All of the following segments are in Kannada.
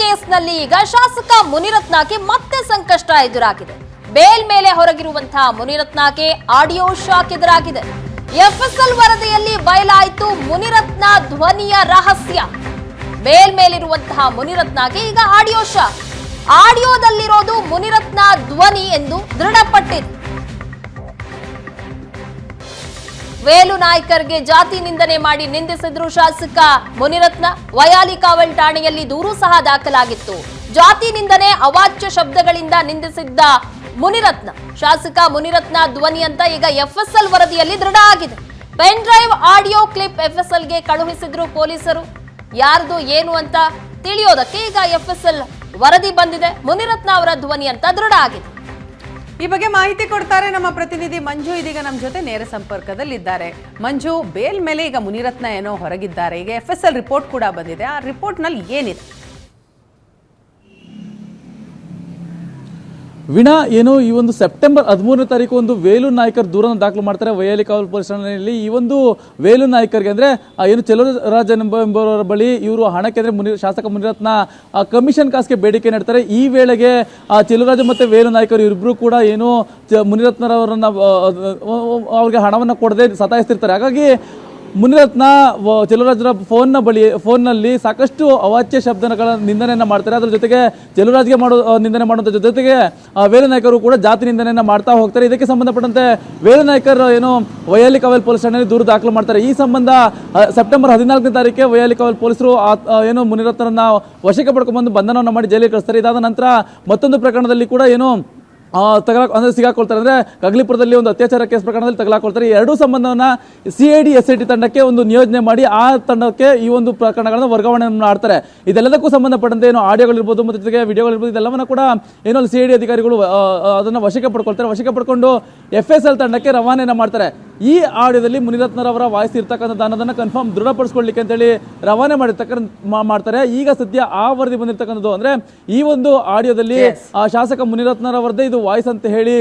ಕೇಸ್ನಲ್ಲಿ ಈಗ ಶಾಸಕ ಮುನಿರತ್ನಕ್ಕೆ ಮತ್ತೆ ಸಂಕಷ್ಟ ಎದುರಾಗಿದೆ. ಬೇಲ್ ಮೇಲೆ ಹೊರಗಿರುವಂತಹ ಮುನಿರತ್ನಕ್ಕೆ ಆಡಿಯೋ ಶಾಕ್ ಎದುರಾಗಿದೆ. ಎಫ್ಎಸ್ಎಲ್ ವರದಿಯಲ್ಲಿ ಬಯಲಾಯಿತು ಮುನಿರತ್ನ ಧ್ವನಿಯ ರಹಸ್ಯ. ಬೇಲ್ ಮೇಲಿರುವಂತಹ ಮುನಿರತ್ನಗೆ ಈಗ ಆಡಿಯೋ ಶಾಕ್. ಆಡಿಯೋದಲ್ಲಿರೋದು ಮುನಿರತ್ನ ಧ್ವನಿ ಎಂದು ದೃಢಪಟ್ಟಿದೆ. ವೇಲು ನಾಯ್ಕರ್ಗೆ ಜಾತಿ ನಿಂದನೆ ಮಾಡಿ ನಿಂದಿಸಿದ್ರು ಶಾಸಕ ಮುನಿರತ್ನ. ವಯಾಲಿ ಕಾವಲ್ ಠಾಣೆಯಲ್ಲಿ ದೂರು ಸಹ ದಾಖಲಾಗಿತ್ತು. ಜಾತಿ ನಿಂದನೆ ಅವಾಚ್ಯ ಶಬ್ದಗಳಿಂದ ನಿಂದಿಸಿದ್ದ ಮುನಿರತ್ನ. ಶಾಸಕ ಮುನಿರತ್ನ ಧ್ವನಿ ಅಂತ ಈಗ ಎಫ್ಎಸ್ಎಲ್ ವರದಿಯಲ್ಲಿ ದೃಢ ಆಗಿದೆ. ಪೆನ್ ಡ್ರೈವ್ ಆಡಿಯೋ ಕ್ಲಿಪ್ ಎಫ್ಎಸ್ಎಲ್ಗೆ ಕಳುಹಿಸಿದ್ರು ಪೊಲೀಸರು. ಯಾರ್ದು ಏನು ಅಂತ ತಿಳಿಯೋದಕ್ಕೆ ಈಗ ಎಫ್ಎಸ್ಎಲ್ ವರದಿ ಬಂದಿದೆ. ಮುನಿರತ್ನ ಅವರ ಧ್ವನಿ ಅಂತ ದೃಢ ಆಗಿದೆ. ಈ ಬಗ್ಗೆ ಮಾಹಿತಿ ಕೊಡ್ತಾರೆ ನಮ್ಮ ಪ್ರತಿನಿಧಿ ಮಂಜು. ಇದೀಗ ನಮ್ಮ ಜೊತೆ ನೇರ ಸಂಪರ್ಕದಲ್ಲಿದ್ದಾರೆ. ಮಂಜು, ಬೇಲ್ ಮೇಲೆ ಈಗ ಮುನಿರತ್ನ ಏನೋ ಹೊರಗಿದ್ದಾರೆ. ಈಗ ಎಫ್ ಎಸ್ ಎಲ್ ರಿಪೋರ್ಟ್ ಕೂಡ ಬಂದಿದೆ. ಆ ರಿಪೋರ್ಟ್ನಲ್ಲಿ ಏನಿದೆ? ವಿನಾ ಏನು ಈ ಒಂದು ಸೆಪ್ಟೆಂಬರ್ ಹದಿಮೂರನೇ ತಾರೀಕು ಒಂದು ವೇಲು ನಾಯ್ಕರ್ ದೂರನ್ನು ದಾಖಲು ಮಾಡ್ತಾರೆ ವಯಾಲಿ ಕಾವಲ್ ಪೊಲೀಸ್ ಠಾಣೆಯಲ್ಲಿ ಈ ಒಂದು ವೇಲು ನಾಯ್ಕರ್ಗೆ ಅಂದರೆ ಏನು ಚೆಲುವರಾಜನ್ ಎಂಬ ಎಂಬುವರ ಬಳಿ ಇವರು ಹಣಕ್ಕೆ ಅಂದರೆ ಮುನಿ ಶಾಸಕ ಮುನಿರತ್ನ ಕಮಿಷನ್ ಕಾಸ್ಗೆ ಬೇಡಿಕೆ ನೀಡ್ತಾರೆ. ಈ ವೇಳೆಗೆ, ಆ, ಚೆಲುವರಾಜ ಮತ್ತು ವೇಲು ನಾಯ್ಕರ್ ಇಬ್ಬರು ಕೂಡ ಏನು ಮುನಿರತ್ನರವರನ್ನ ಅವ್ರಿಗೆ ಹಣವನ್ನು ಕೊಡದೆ ಸತಾಯಿಸ್ತಿರ್ತಾರೆ. ಹಾಗಾಗಿ ಮುನಿರತ್ನ ಚೆಲುವರಾಜರ ಫೋನ್ನ ಬಳಿ ಫೋನ್ನಲ್ಲಿ ಸಾಕಷ್ಟು ಅವಾಚ್ಯ ಶಬ್ದಗಳ ನಿಂದನೆಯನ್ನು ಮಾಡ್ತಾರೆ. ಅದರ ಜೊತೆಗೆ ಚೆಲುವರಾಜ್ಗೆ ಮಾಡೋ ನಿಂದನೆ ಮಾಡುವಂಥ ಜೊತೆಗೆ ಆ, ವೇಲು ನಾಯ್ಕರು ಕೂಡ ಜಾತಿ ನಿಂದನೆಯನ್ನು ಮಾಡ್ತಾ ಹೋಗ್ತಾರೆ. ಇದಕ್ಕೆ ಸಂಬಂಧಪಟ್ಟಂತೆ ವೇಲು ನಾಯ್ಕರ್ ಏನು ವೈಯಾಲಿ ಕಾವಲ್ ಪೊಲೀಸ್ ಠಾಣೆಯಲ್ಲಿ ದೂರು ದಾಖಲು ಮಾಡ್ತಾರೆ. ಈ ಸಂಬಂಧ ಸೆಪ್ಟೆಂಬರ್ ಹದಿನಾಲ್ಕನೇ ತಾರೀಕಿಗೆ ವೈಯಾಲಿ ಕಾವಲ್ ಪೊಲೀಸರು ಏನು ಮುನಿರತ್ನರನ್ನ ವಶಕ್ಕೆ ಪಡ್ಕೊಂಡ್ಬಂದು ಬಂಧನವನ್ನು ಮಾಡಿ ಜೈಲಿಗೆ ಕಳಿಸ್ತಾರೆ. ಇದಾದ ನಂತರ ಮತ್ತೊಂದು ಪ್ರಕರಣದಲ್ಲಿ ಕೂಡ ಏನು ಆ, ಅಂದರೆ ಸಿಗಾಕೊಳ್ತಾರೆ ಅಂದರೆ ಕಗ್ಲಿಪುರದಲ್ಲಿ ಒಂದು ಅತ್ಯಾಚಾರ ಕೇಸ್ ಪ್ರಕರಣದಲ್ಲಿ ತಗಲಾಕೊಳ್ತಾರೆ. ಎರಡೂ ಸಂಬಂಧವನ್ನು C I D S I T ತಂಡಕ್ಕೆ ಒಂದು ನಿಯೋಜನೆ ಮಾಡಿ ಆ ತಂಡಕ್ಕೆ ಈ ಒಂದು ಪ್ರಕರಣಗಳನ್ನು ವರ್ಗಾವಣೆ ಮಾಡ್ತಾರೆ. ಇದೆಲ್ಲದಕ್ಕೂ ಸಂಬಂಧಪಟ್ಟಂತೆ ಏನು ಆಡಿಯೋಗಳಿರ್ಬೋದು ಮತ್ತು ಜೊತೆಗೆ ವಿಡಿಯೋಗಳಿರ್ಬೋದು ಇದೆಲ್ಲವನ್ನು ಕೂಡ ಏನೋ ಸಿ ಐ ಡಿ ಅಧಿಕಾರಿಗಳು ಅದನ್ನ ವಶಕ್ಕೆ ಪಡ್ಕೊಳ್ತಾರೆ. ವಶಕ್ಕೆ ಪಡ್ಕೊಂಡು ಎಫ್ ಎಸ್ ಎಲ್ ತಂಡಕ್ಕೆ ರವಾನೆಯನ್ನು ಮಾಡ್ತಾರೆ. ಈ ಆಡಿಯೋದಲ್ಲಿ ಮುನಿರತ್ನರವರ ವಾಯ್ಸ್ ಇರ್ತಕ್ಕಂಥದ್ದು ಅನ್ನೋದನ್ನು ಕನ್ಫರ್ಮ್ ದೃಢಪಡಿಸ್ಕೊಳ್ಳಿಕ್ಕೆ ಅಂತೇಳಿ ರವಾನೆ ಮಾಡಿರ್ತಕ್ಕಂಥ ಮಾ- ಮಾಡ್ತಾರೆ. ಈಗ ಸದ್ಯ ಆ ವರದಿ ಬಂದಿರತಕ್ಕಂಥದ್ದು ಅಂದರೆ ಈ ಒಂದು ಆಡಿಯೋದಲ್ಲಿ ಶಾಸಕ ಮುನಿರತ್ನರವರದೇ ಇದು ವಾಯ್ಸ್ ಅಂತ ಹೇಳಿ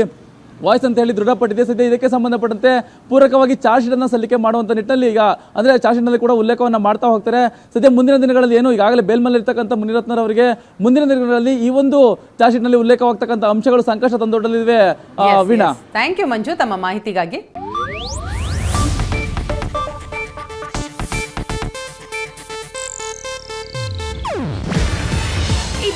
ವಾಯ್ಸ್ ಅಂತ ಹೇಳಿ ದೃಢಪಟ್ಟಿದೆ. ಸದ್ಯ ಇದಕ್ಕೆ ಸಂಬಂಧಪಟ್ಟಂತೆ ಪೂರಕವಾಗಿ ಚಾರ್ಜ್ ಶೀಟ್ ಅನ್ನ ಸಲ್ಲಿಕೆ ಮಾಡುವಂತ ನಿಟ್ಟಿನಲ್ಲಿ ಈಗ ಅಂದ್ರೆ ಚಾರ್ಜ್ ಶೀಟ್ನಲ್ಲಿ ಕೂಡ ಉಲ್ಲೇಖವನ್ನು ಮಾಡ್ತಾ ಹೋಗ್ತಾರೆ. ಸದ್ಯ ಮುಂದಿನ ದಿನಗಳಲ್ಲಿ ಏನು ಈಗಾಗಲೇ ಬೇಲ್ಮಲ್ಲಿರ್ತಕ್ಕಂಥ ಮುನಿರತ್ನರವರಿಗೆ ಮುಂದಿನ ದಿನಗಳಲ್ಲಿ ಈ ಒಂದು ಚಾರ್ಜ್ ಶೀಟ್ನಲ್ಲಿ ಉಲ್ಲೇಖವಾಗ್ತಕ್ಕಂಥ ಅಂಶಗಳು ಸಂಕಷ್ಟ ತಂದೊಡ್ಡಲಿವೆ ವೀಣಾ. ಥ್ಯಾಂಕ್ ಯು ಮಂಜು ತಮ್ಮ ಮಾಹಿತಿಗಾಗಿ.